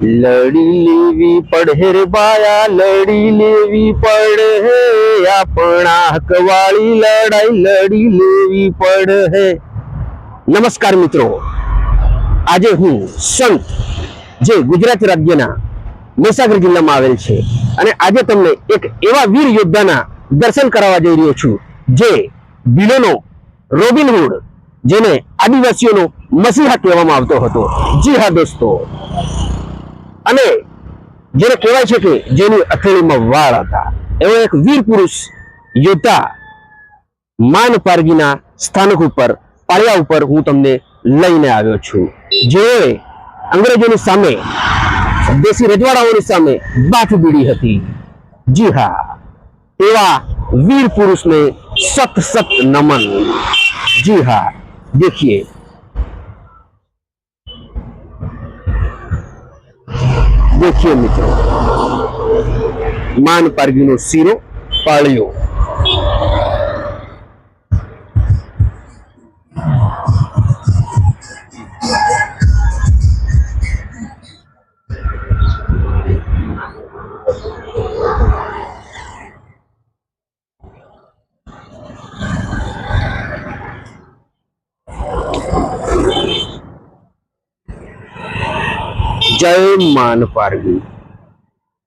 લડી લેવી પડે રે બાયા, લડી લેવી પડે આપણા હકવાળી લડાઈ લડી લેવી પડે નમસ્કાર મિત્રો. આજે હું સંત જે ગુજરાત રાજ્યના મહીસાગર જિલ્લામાં આવેલ છે અને આજે તમને એક એવા વીર યોદ્ધાના દર્શન કરાવવા જઈ રહ્યો છું જે બિલોનો રોબિનહુડ જેને આદિવાસીઓનો મસીહા કહેવામાં આવતો હતો. જી હા દોસ્તો. અને જેને કહેવાય છે કે જેની અથડીમાં વાળ હતા. એવો એક વીર પુરુષ યોદ્ધા માનપારગીના સ્થાનક ઉપર, પાળિયા ઉપર હું તમને લઈને આવ્યો છું. જે અંગ્રેજોની સામે, દેશી રજવાડાઓની સામે બાથ બીડી હતી. જી હા, એવા વીર પુરુષને સત સત નમન. જી હા, દેખીએ. દેખીએ મિત્રો. માન પારગીનો શીરો પાળ્યો. જય માન પારગી